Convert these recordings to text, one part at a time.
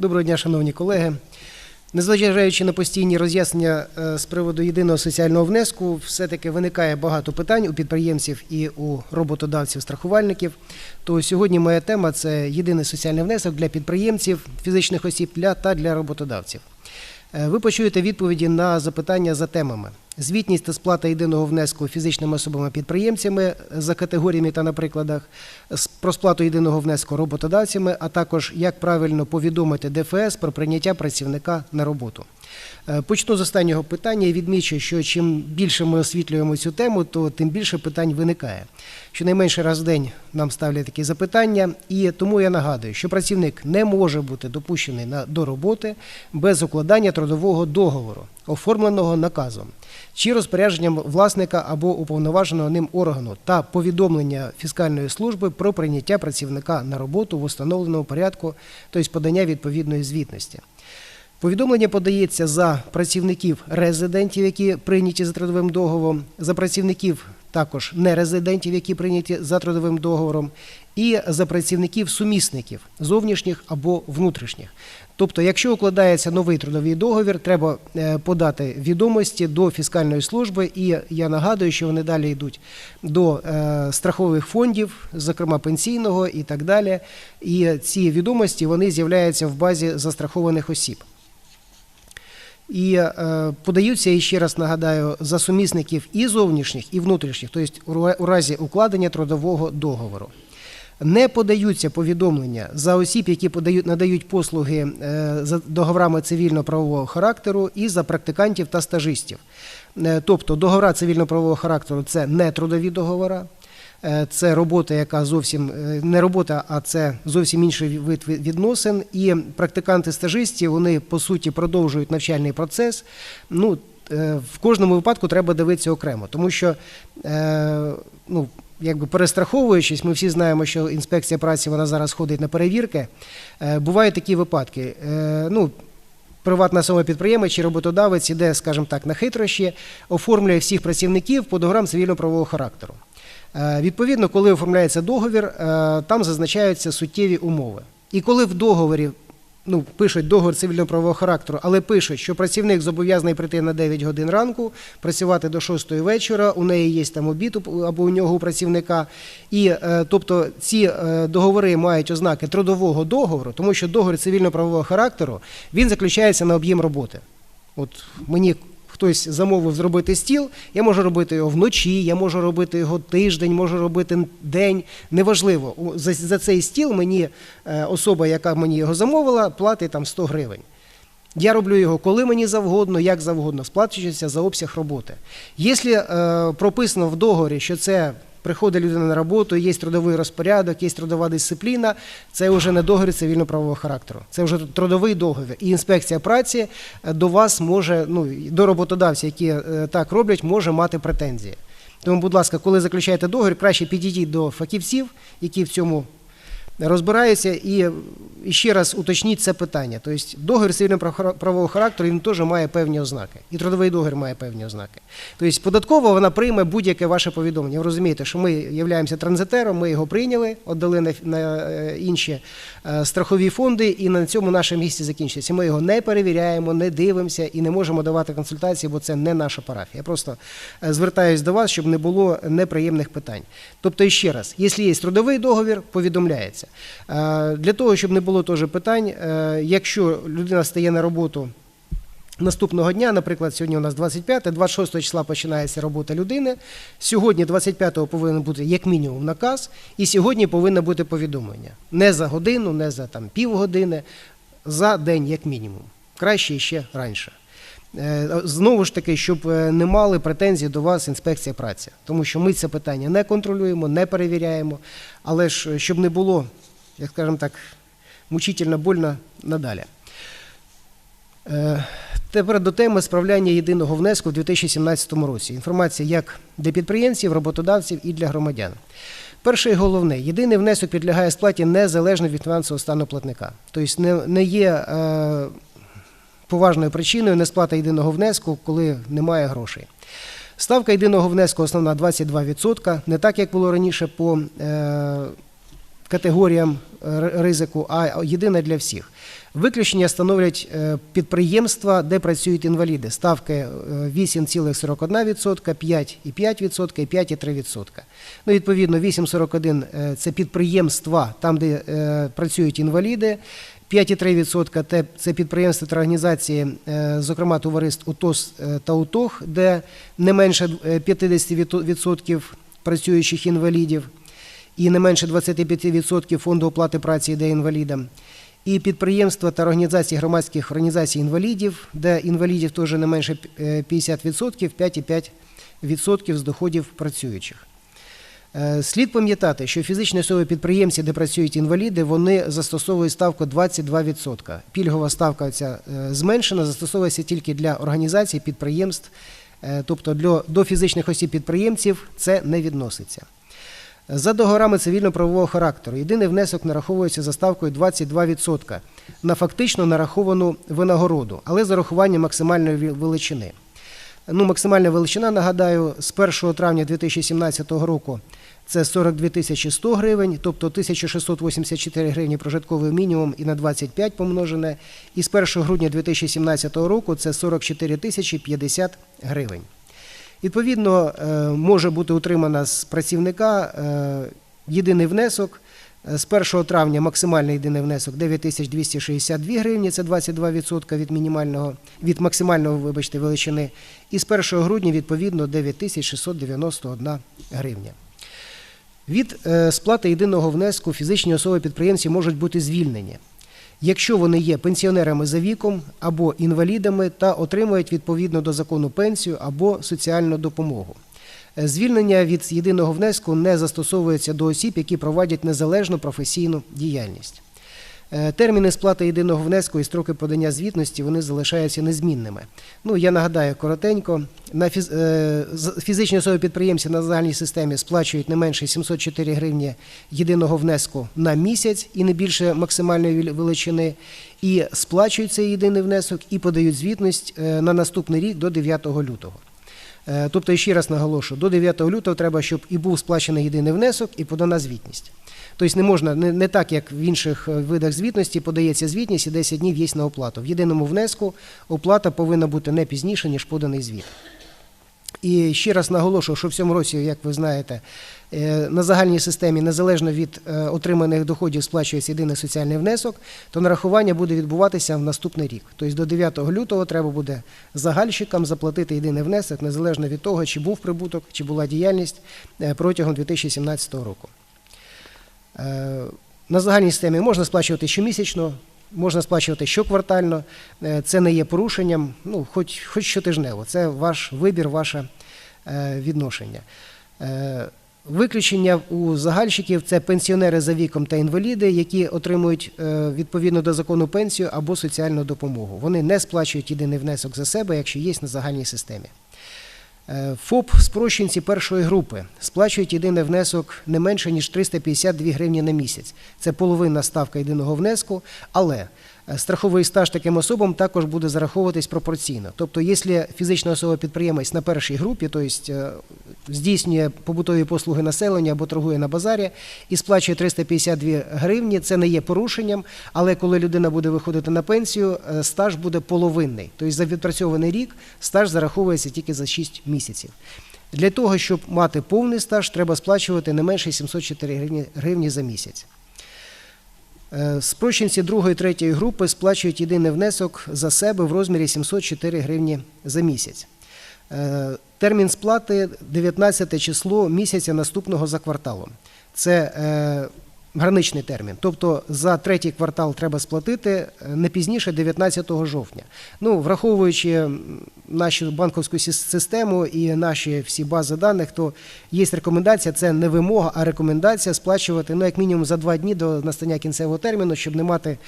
Доброго дня, шановні колеги. Незважаючи на постійні роз'яснення е, з приводу єдиного соціального внеску, все-таки виникає багато питань у підприємців і у роботодавців страхувальників. То сьогодні моя тема це єдиний соціальний внесок для підприємців, фізичних осіб та для роботодавців. Е, Ви почуєте відповіді на запитання за темами: звітність та сплата єдиного внеску фізичними особами-підприємцями за категоріями та на прикладах, про сплату єдиного внеску роботодавцями, а також як правильно повідомити ДФС про прийняття працівника на роботу. Е, Почну з останнього питання і відмічу, що чим більше ми освітлюємо цю тему, то тим більше питань виникає. Щонайменше раз в день нам ставлять такі запитання, і тому я нагадую, що працівник не може бути допущений до роботи без укладання трудового договору, оформленого наказом чи розпорядженням власника або уповноваженого ним органу та повідомлення фіскальної служби про прийняття працівника на роботу в установленому порядку, тобто подання відповідної звітності. Повідомлення подається за працівників резидентів, які прийняті за трудовим договором, за працівників також нерезидентів, які прийняті за трудовим договором, і за працівників сумісників зовнішніх або внутрішніх. Тобто, якщо укладається новий трудовий договір, треба е, подати відомості до фіскальної служби, і я нагадую, що вони далі йдуть до е, страхових фондів, зокрема пенсійного і так далі. І ці відомості вони з'являються в базі застрахованих осіб. І е, подаються, і ще раз нагадаю, за сумісників і зовнішніх, і внутрішніх, тобто у ра- у разі укладення трудового договору. Не подаються повідомлення за осіб, які подають, надають послуги е, за договорами цивільно-правового характеру, і за практикантів та стажистів. Е, Тобто договора цивільно-правового характеру це не трудові договори, це робота, яка зовсім е, не робота, а це зовсім інший вид відносин. І практиканти-стажисті вони по суті продовжують навчальний процес. Ну, е, в кожному випадку треба дивитися окремо, тому що е, ну, якби перестраховуючись, ми всі знаємо, що інспекція праці вона зараз ходить на перевірки. Е, Бувають такі випадки. Е, Ну, Приватна особа підприємець чи роботодавець іде, скажімо так, на хитрощі, оформлює всіх працівників по договорам цивільно-правового характеру. Е, Відповідно, коли оформляється договір, е, там зазначаються суттєві умови. І коли в договорі ну, пишуть договір цивільно-правового характеру, але пишуть, що працівник зобов'язаний прийти на 9 годин ранку, працювати до 6 вечора, у неї є там обід або у нього у працівника. І е, тобто ці договори мають ознаки трудового договору, тому що договір цивільно-правового характеру він заключається на об'єм роботи. От мені хтось замовив зробити стіл, я можу робити його вночі, я можу робити його тиждень, можу робити день. Неважливо. За, за цей стіл мені е, особа, яка мені його замовила, платить там 100 гривень. Я роблю його коли мені завгодно, як завгодно, сплачується за обсяг роботи. Якщо е, прописано в договорі, що це приходить людина на роботу, є трудовий розпорядок, є трудова дисципліна, це вже не договір цивільно-правового характеру. Це вже трудовий договір. І інспекція праці е, до вас може, ну до роботодавців, які е, так роблять, може мати претензії. Тому, будь ласка, коли заключаєте договір, краще підійдіть до фахівців, які в цьому розбираються, і, ще раз уточніть це питання. Тобто договір цивільно-правового характеру він теж має певні ознаки. І трудовий договір має певні ознаки. Тобто податково вона прийме будь-яке ваше повідомлення. Ви розумієте, що ми являємося транзитером, ми його прийняли, віддали на, е, інші е, страхові фонди, і на цьому наше місце закінчується. Ми його не перевіряємо, не дивимося і не можемо давати консультації, бо це не наша парафія. Я просто е, звертаюсь до вас, щоб не було неприємних питань. Тобто, ще раз, якщо є трудовий договір, повідомляється. Е, Для того, щоб не було теж питань, е, якщо людина стає на роботу Наступного дня, наприклад, сьогодні у нас 25, 26 числа починається робота людини. Сьогодні, 25-го, повинен бути як мінімум наказ, і сьогодні повинно бути повідомлення. Не за годину, не за там півгодини, за день як мінімум. Краще ще раніше. Е, Знову ж таки, щоб е, не мали претензій до вас інспекція праці, тому що ми це питання не контролюємо, не перевіряємо, але ж е, щоб не було, як скажемо так, мучительно больно надалі. Тепер до теми справляння єдиного внеску в 2017 році. Інформація як для підприємців, роботодавців і для громадян. Перше і головне, єдиний внесок підлягає сплаті незалежно від фінансового стану платника. Тобто не, є поважною причиною несплата єдиного внеску, коли немає грошей. Ставка єдиного внеску основна 22%, не так як було раніше по е, категоріям ризику, а єдина для всіх. Виключення становлять е, підприємства, де працюють інваліди. Ставки е, 8,41%, 5,5% і 5,3%. Ну, відповідно, 8,41 е, – це підприємства, там, де е, працюють інваліди. 5,3% те- це підприємства та організації, е, зокрема товариств УТОС е, та УТОГ, де не менше е, 50% працюючих інвалідів і не менше 25% фонду оплати праці йде інвалідам. І підприємства та організації громадських організацій інвалідів, де інвалідів теж не менше е, 50%, 5,5% з доходів працюючих. Е, Слід пам'ятати, що фізичні особи підприємці, де працюють інваліди, вони застосовують ставку 22%. Пільгова ставка ця е, зменшена, застосовується тільки для організацій, підприємств, е, тобто для, до фізичних осіб підприємців це не відноситься. За договорами цивільно-правового характеру єдиний внесок нараховується за ставкою 22% на фактично нараховану винагороду, але з урахуванням максимальної величини. Ну, максимальна величина, нагадаю, з 1 травня 2017 року це 42 тисячі 100 гривень, тобто 1684 гривні прожитковий мінімум і на 25 помножене. І з 1 грудня 2017 року це 44 тисячі 50 гривень. Відповідно, е, може бути утримана з працівника е, єдиний внесок. Е, З 1 травня максимальний єдиний внесок 9262 гривні, це 22% від мінімального, від максимального, вибачте, величини. І з 1 грудня, відповідно, 9691 гривня. Від е, сплати єдиного внеску фізичні особи-підприємці можуть бути звільнені, якщо вони є пенсіонерами за віком або інвалідами та отримують відповідно до закону пенсію або соціальну допомогу. Е, Звільнення від єдиного внеску не застосовується до осіб, які проводять незалежну професійну діяльність. Е, Терміни сплати єдиного внеску і строки подання звітності вони залишаються незмінними. Ну я нагадаю коротенько. На фіз... е, фізичні особи підприємці на загальній системі сплачують не менше 704 гривні єдиного внеску на місяць і не більше максимальної величини. І сплачують цей єдиний внесок і подають звітність е, на наступний рік до 9 лютого. Тобто, ще раз наголошую, до 9 лютого треба, щоб і був сплачений єдиний внесок, і подана звітність. Тобто не можна, не, не так, як в інших е, видах звітності, подається звітність і 10 днів є на оплату. В єдиному внеску оплата повинна бути не пізніше, ніж поданий звіт. І ще раз наголошую, що в цьому році, як ви знаєте, е, на загальній системі, незалежно від е, отриманих доходів, сплачується єдиний соціальний внесок, то нарахування буде відбуватися в наступний рік. Тобто до 9 лютого треба буде загальщикам заплатити єдиний внесок, незалежно від того, чи був прибуток, чи була діяльність протягом 2017 року. Е, На загальній системі можна сплачувати щомісячно, можна сплачувати щоквартально. Е, Це не є порушенням, ну, хоч, хоч щотижнево. Це ваш вибір, ваше е, відношення. Виключення у загальщиків це пенсіонери за віком та інваліди, які отримують відповідно до закону пенсію або соціальну допомогу. Вони не сплачують єдиний внесок за себе, якщо є на загальній системі. Е, ФОП спрощенці першої групи сплачують єдиний внесок не менше ніж 352 гривні на місяць. Це половина ставка єдиного внеску, але страховий стаж таким особам також буде зараховуватись пропорційно. Тобто, якщо фізична особа підприємець на першій групі, тобто е, здійснює побутові послуги населення або торгує на базарі і сплачує 352 гривні, це не є порушенням, але коли людина буде виходити на пенсію, е, стаж буде половинний. Тобто за відпрацьований рік стаж зараховується тільки за 6 місяців. Для того, щоб мати повний стаж, треба сплачувати не менше 704 гривні, гривні за місяць. Е, Спрощенці другої третьої групи сплачують єдиний внесок за себе в розмірі 704 гривні за місяць. Е, Термін сплати 19 число місяця наступного за кварталом. Це е, граничний термін. Тобто за третій квартал треба сплатити е, не пізніше 19 жовтня. Ну, враховуючи нашу банківську систему і наші всі бази даних, то є рекомендація, це не вимога, а рекомендація сплачувати ну, як мінімум за два дні до настання кінцевого терміну, щоб не мати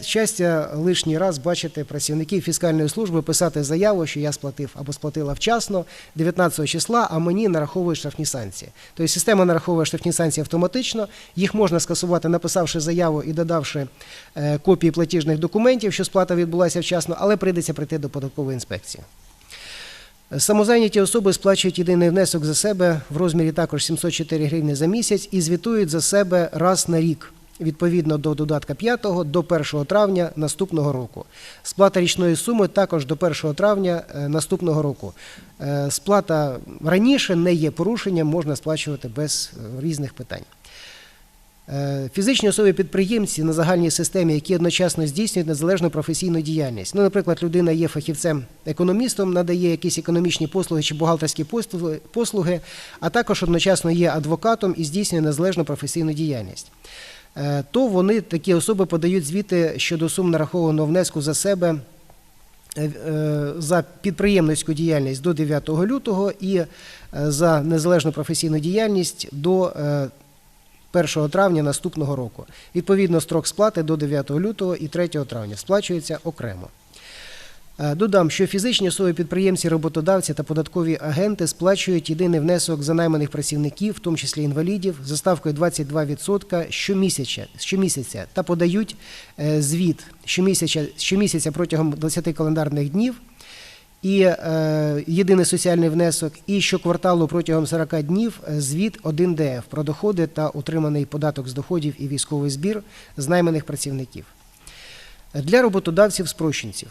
щастя лишній раз бачити працівників фіскальної служби писати заяву, що я сплатив або сплатила вчасно 19 числа, а мені нараховують штрафні санкції. Тобто система нараховує штрафні санкції автоматично, їх можна скасувати, написавши заяву і додавши е, копії платіжних документів, що сплата відбулася вчасно, але прийдеться прийти до податкової інспекції. Самозайняті особи сплачують єдиний внесок за себе в розмірі також 704 гривні за місяць і звітують за себе раз на рік. відповідно до додатка 5 до 1 травня наступного року. Сплата річної суми також до 1 травня е, наступного року. Е, Сплата раніше не є порушенням, можна сплачувати без різних питань. Е, Фізичні особи підприємці на загальній системі, які одночасно здійснюють незалежну професійну діяльність. Ну, наприклад, людина є фахівцем-економістом, надає якісь економічні послуги чи бухгалтерські послуги- а також одночасно є адвокатом і здійснює незалежну професійну діяльність. Е, То вони такі особи подають звіти щодо сум нарахованого внеску за себе е, за підприємницьку діяльність до 9 лютого і за незалежну професійну діяльність до 1 травня наступного року. Відповідно, строк сплати до 9 лютого і 3 травня сплачується окремо. Е, Додам, що фізичні особи підприємці, роботодавці та податкові агенти сплачують єдиний внесок за найманих працівників, в тому числі інвалідів, за ставкою 22% щомісяця, щомісяця та подають е, звіт щомісяця, щомісяця протягом 20 календарних днів і е, єдиний соціальний внесок, і щокварталу протягом 40 днів е, звіт 1 ДФ про доходи та утриманий податок з доходів і військовий збір з найманих працівників. Для роботодавців-спрощенців.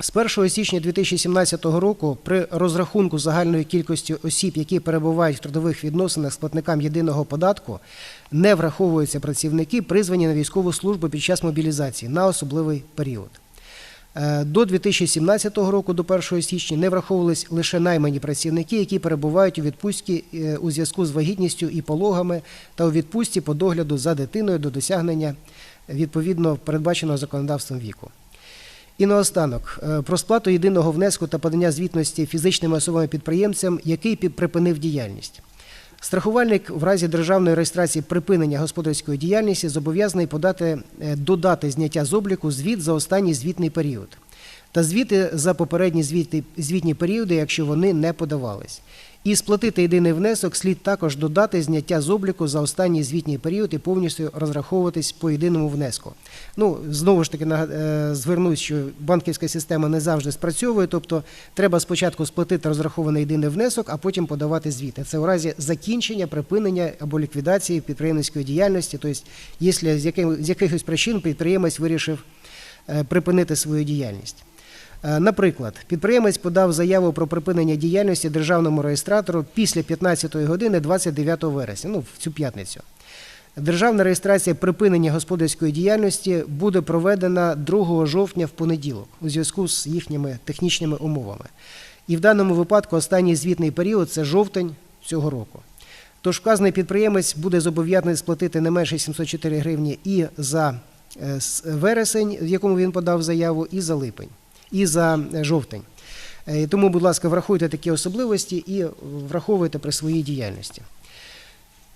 З 1 січня 2017 року при розрахунку загальної кількості осіб, які перебувають в трудових відносинах з платникам єдиного податку, не враховуються працівники, призвані на військову службу під час мобілізації на особливий період. Е, До 2017 року, до 1 січня, не враховувались лише наймані працівники, які перебувають у відпустці е, у зв'язку з вагітністю і пологами та у відпустці по догляду за дитиною до досягнення відповідно передбаченого законодавством віку. І наостанок е, про сплату єдиного внеску та подання звітності фізичними особами-підприємцям, який припинив діяльність. Страхувальник в разі державної реєстрації припинення господарської діяльності зобов'язаний подати додати зняття з обліку звіт за останній звітний період та звіти за попередні звітні періоди, якщо вони не подавались. І сплатити єдиний внесок слід також додати зняття з обліку за останній звітній період і повністю розраховуватись по єдиному внеску. Ну, знову ж таки, е, звернусь, що банківська система не завжди спрацьовує, тобто треба спочатку сплатити розрахований єдиний внесок, а потім подавати звіти. Це у разі закінчення, припинення або ліквідації підприємницької діяльності, тобто, якщо з, якихось причин підприємець вирішив е, припинити свою діяльність. Е, Наприклад, підприємець подав заяву про припинення діяльності державному реєстратору після 15 години 29 вересня, ну в цю п'ятницю. Державна реєстрація припинення господарської діяльності буде проведена 2 жовтня в понеділок у зв'язку з їхніми технічними умовами. І в даному випадку останній звітний період це жовтень цього року. Тож вказаний підприємець буде зобов'язаний сплатити не менше 704 гривні і за е, вересень, в якому він подав заяву, і за липень, і за е, жовтень. Е, Тому, будь ласка, врахуйте такі особливості і враховуйте при своїй діяльності.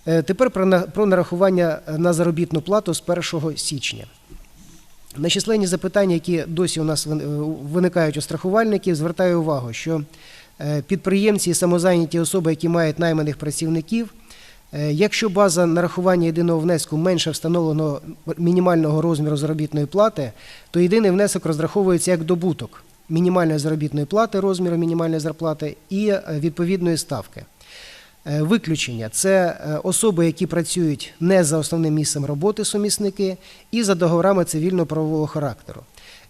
Е, Тепер про нарахування на заробітну плату з 1 січня. На численні запитання, які досі у нас виникають у страхувальників, звертаю увагу, що підприємці і самозайняті особи, які мають найманих працівників, якщо база нарахування єдиного внеску менше встановленого мінімального розміру заробітної плати, то єдиний внесок розраховується як добуток мінімальної заробітної плати, розміру мінімальної зарплати і е, відповідної ставки. Е, Виключення це е, особи, які працюють не за основним місцем роботи сумісники і за договорами цивільно-правового характеру.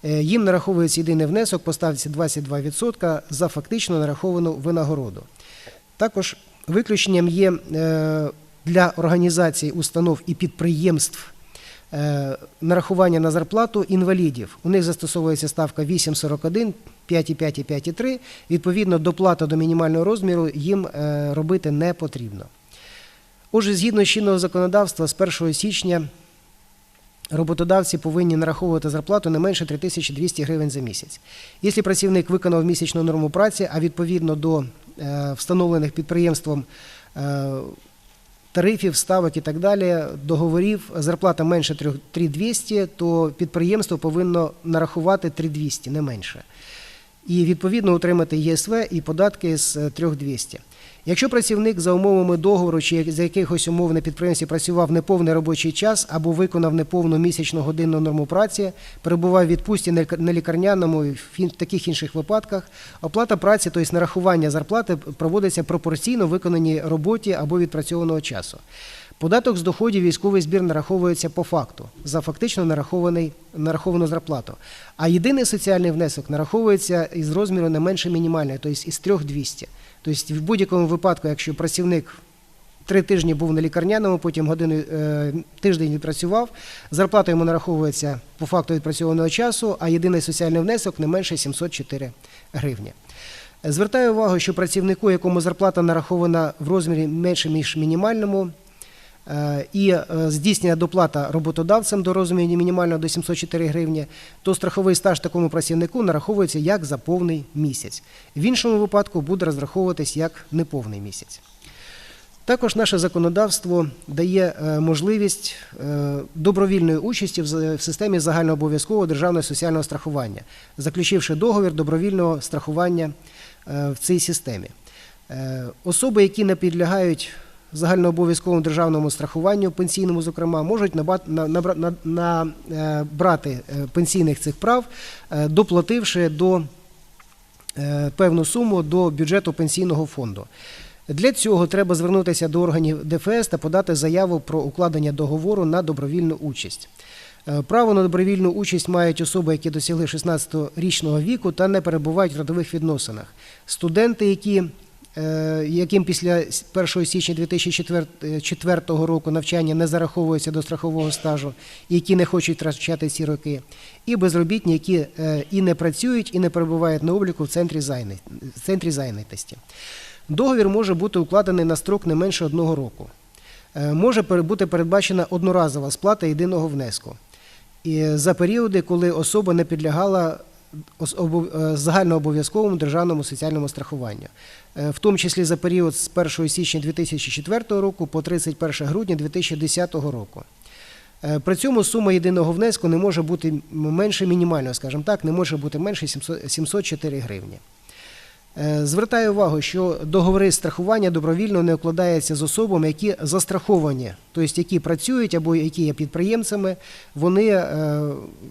Е, Їм нараховується єдиний внесок по ставці 22% за фактично нараховану винагороду. Також виключенням є е, для організацій, установ і підприємств е, нарахування на зарплату інвалідів. У них застосовується ставка 8,41, 5,5 і 5,3. Відповідно, доплата до мінімального розміру їм е, робити не потрібно. Отже, згідно з чинного законодавства, з 1 січня роботодавці повинні нараховувати зарплату не менше 3200 гривень за місяць. Якщо працівник виконав місячну норму праці, а відповідно до встановлених підприємством е, тарифів, ставок і так далі, договорів, зарплата менше 3 3200, то підприємство повинно нарахувати 3200, не менше. І відповідно отримати ЄСВ і податки з е, 3200. Якщо працівник за умовами договору чи за якихось умов на підприємстві працював неповний робочий час або виконав неповну місячну годинну норму праці, перебував в відпустці на лікарняному і в таких інших випадках, оплата праці, тобто нарахування зарплати, проводиться пропорційно виконаній роботі або відпрацьованого часу. Податок з доходів військовий збір нараховується по факту за фактично нарахований, нараховану зарплату. А єдиний соціальний внесок нараховується із розміру не менше мінімальної, тобто із 3200. Тобто в будь-якому випадку, якщо працівник три тижні був на лікарняному, потім годину е, тиждень відпрацював, зарплата йому нараховується по факту відпрацьованого часу, а єдиний соціальний внесок не менше 704 гривні. Звертаю увагу, що працівнику, якому зарплата нарахована в розмірі менше ніж мінімальному, і е, здійснює доплата роботодавцем до розміру мінімального до 704 гривні, то страховий стаж такому працівнику нараховується як за повний місяць. В іншому випадку буде розраховуватись як неповний місяць. Також наше законодавство дає е, можливість е, добровільної участі в системі загальнообов'язкового державного соціального страхування, заключивши договір добровільного страхування е, в цій системі. Е, Особи, які не підлягають загальнообов'язковому державному страхуванню, пенсійному, зокрема, можуть наба- на- набра- на- на- е, е, пенсійних цих прав, е, доплативши до певну суму до бюджету пенсійного фонду. Для цього треба звернутися до органів ДФС та подати заяву про укладення договору на добровільну участь. Право на добровільну участь мають особи, які досягли 16-річного віку та не перебувають в родових відносинах. Студенти, які, яким після 1 січня 2004 року навчання не зараховується до страхового стажу, які не хочуть втрачати ці роки, і безробітні, які е, і не працюють, і не перебувають на обліку в центрі зайнятості. Договір може бути укладений на строк не менше одного року. Е, Може бути передбачена одноразова сплата єдиного внеску за періоди, коли особа не підлягала е, загальнообов'язковому державному соціальному страхуванню, Е, в тому числі за період з 1 січня 2004 року по 31 грудня 2010 року. Е, При цьому сума єдиного внеску не може бути менше мінімального, скажімо так, не може бути менше 704 гривні. Е, Звертаю увагу, що договори страхування добровільно не укладаються з особами, які застраховані, тобто які працюють або які є підприємцями, вони е,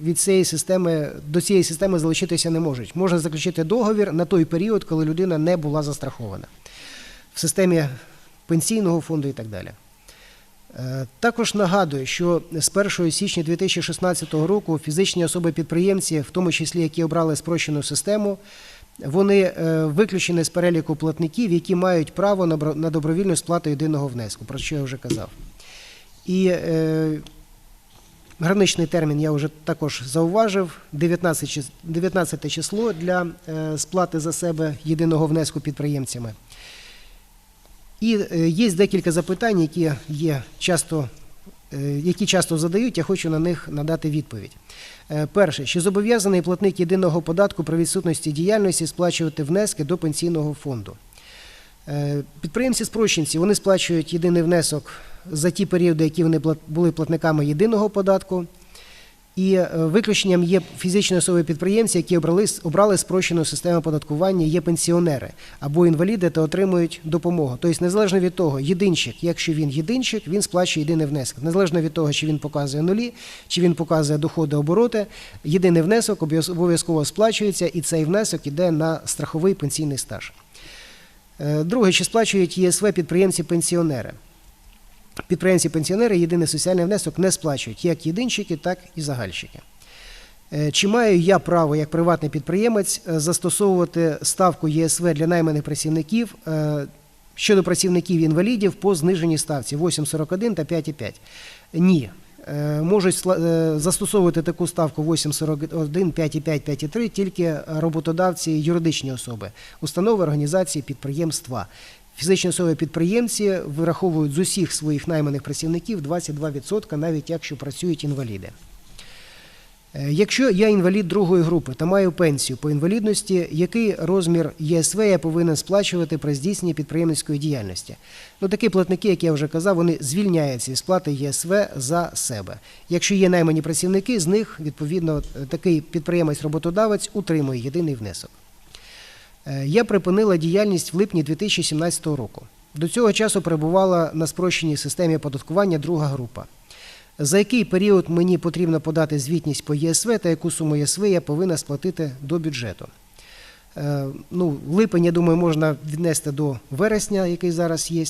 від цієї системи до цієї системи залучитися не можуть. Можна заключити договір на той період, коли людина не була застрахована в системі пенсійного фонду і так далі. Е, Також нагадую, що з 1 січня 2016 року фізичні особи-підприємці, в тому числі які обрали спрощену систему, вони е, виключені з переліку платників, які мають право на добровільну сплату єдиного внеску, про що я вже казав. І е, граничний термін я вже також зауважив 19, 19 число для е, сплати за себе єдиного внеску підприємцями. І е, є декілька запитань, які є часто, які часто задають, я хочу на них надати відповідь. Е, Перше, що зобов'язаний платник єдиного податку при відсутності діяльності сплачувати внески до пенсійного фонду? Е, Підприємці-спрощенці вони сплачують єдиний внесок за ті періоди, які вони були платниками єдиного податку. І е, виключенням є фізичні особи підприємці, які обрали, обрали спрощену систему оподаткування, є пенсіонери або інваліди та отримують допомогу. Тобто, незалежно від того, єдинчик, якщо він єдинчик, він сплачує єдиний внесок. Незалежно від того, чи він показує нулі, чи він показує доходи обороти, єдиний внесок обов'язково сплачується, і цей внесок іде на страховий пенсійний стаж. Е, Друге, чи сплачують ЄСВ підприємці-пенсіонери? Підприємці-пенсіонери єдиний соціальний внесок не сплачують як єдинчики, так і загальщики. Е, Чи маю я право як приватний підприємець е, застосовувати ставку ЄСВ для найманих працівників е, щодо працівників-інвалідів по зниженій ставці 8,41 та 5,5? Ні. Можуть застосовувати таку ставку 8,41, 5,5, 5,3 тільки роботодавці, юридичні особи, установи, організації, підприємства. Фізичні особи-підприємці вираховують з усіх своїх найманих працівників 22%, навіть якщо працюють інваліди. Е, Якщо я інвалід другої групи та маю пенсію по інвалідності, який розмір ЄСВ я повинен сплачувати при здійсненні підприємницької діяльності? Ну, такі платники, як я вже казав, вони звільняються із сплати ЄСВ за себе. Якщо є наймані працівники, з них відповідно е, такий підприємець-роботодавець утримує єдиний внесок. Е, Я припинила діяльність в липні 2017 року. До цього часу перебувала на спрощеній системі оподаткування друга група. За який період мені потрібно подати звітність по ЄСВ та яку суму ЄСВ я повинна сплатити до бюджету? Е, Ну, липень, я думаю, можна віднести до вересня, який зараз є.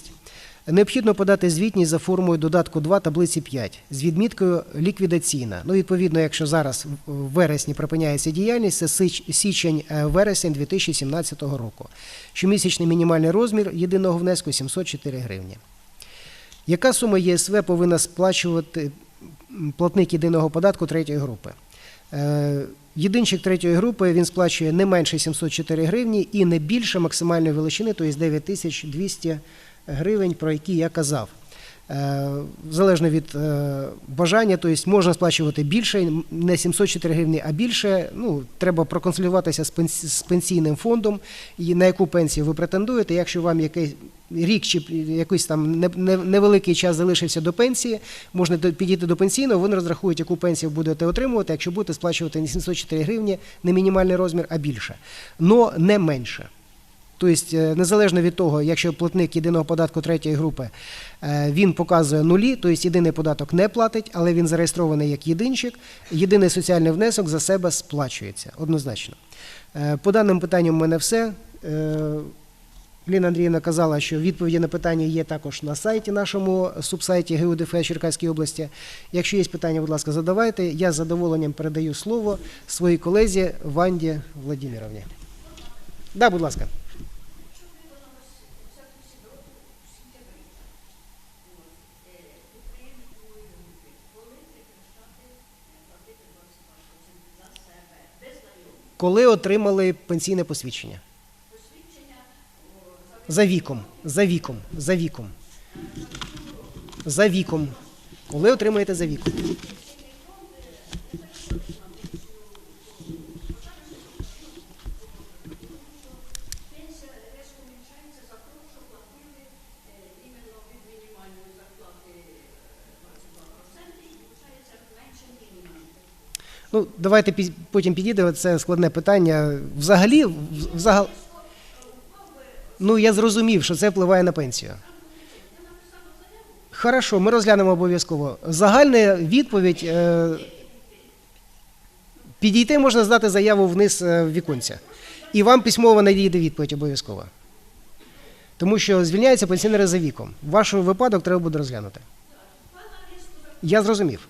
Необхідно подати звітність за формою додатку 2 таблиці 5 з відміткою ліквідаційна. Ну, відповідно, якщо зараз в вересні припиняється діяльність, це сич- січень-вересень 2017 року. Щомісячний мінімальний розмір єдиного внеску 704 гривні. Яка сума ЄСВ повинна сплачувати платник єдиного податку третьої групи? Е, Єдинчик третьої групи він сплачує не менше 704 гривні і не більше максимальної величини, тобто 9200 гривень, про які я казав. Е, Залежно від е, бажання, тобто можна сплачувати більше, не 704 гривні, а більше. Ну, треба проконсультуватися з пенсійним фондом, і на яку пенсію ви претендуєте. Якщо вам якийсь рік чи якийсь там не- не- невеликий час залишився до пенсії, можна підійти до пенсійного, вони розрахують, яку пенсію будете отримувати, якщо будете сплачувати не 704 гривні, не мінімальний розмір, а більше. Но не менше. Тобто, незалежно від того, якщо платник єдиного податку третьої групи е, він показує нулі, тобто єдиний податок не платить, але він зареєстрований як єдинчик, єдиний соціальний внесок за себе сплачується однозначно. Е, По даним питанням у мене все. Ліна Андріївна казала, що відповіді на питання є також на сайті нашому субсайті ГУДФ Черкаської області. Якщо є питання, будь ласка, задавайте. Я з задоволенням передаю слово своїй колезі Ванді Владимировні. Да, будь ласка. Коли отримали пенсійне посвідчення? За віком. За віком. За віком. За віком. Коли отримаєте за віком? Ну, давайте потім підійдемо. Це складне питання. Взагалі, в- взагал... ну я зрозумів, що це впливає на пенсію. Хорошо, ми розглянемо обов'язково. Загальна відповідь. Е... Підійти можна здати заяву вниз е, в віконця. І вам письмово надійде відповідь обов'язково. Тому що звільняються пенсіонери за віком. Ваш випадок треба буде розглянути. Я зрозумів.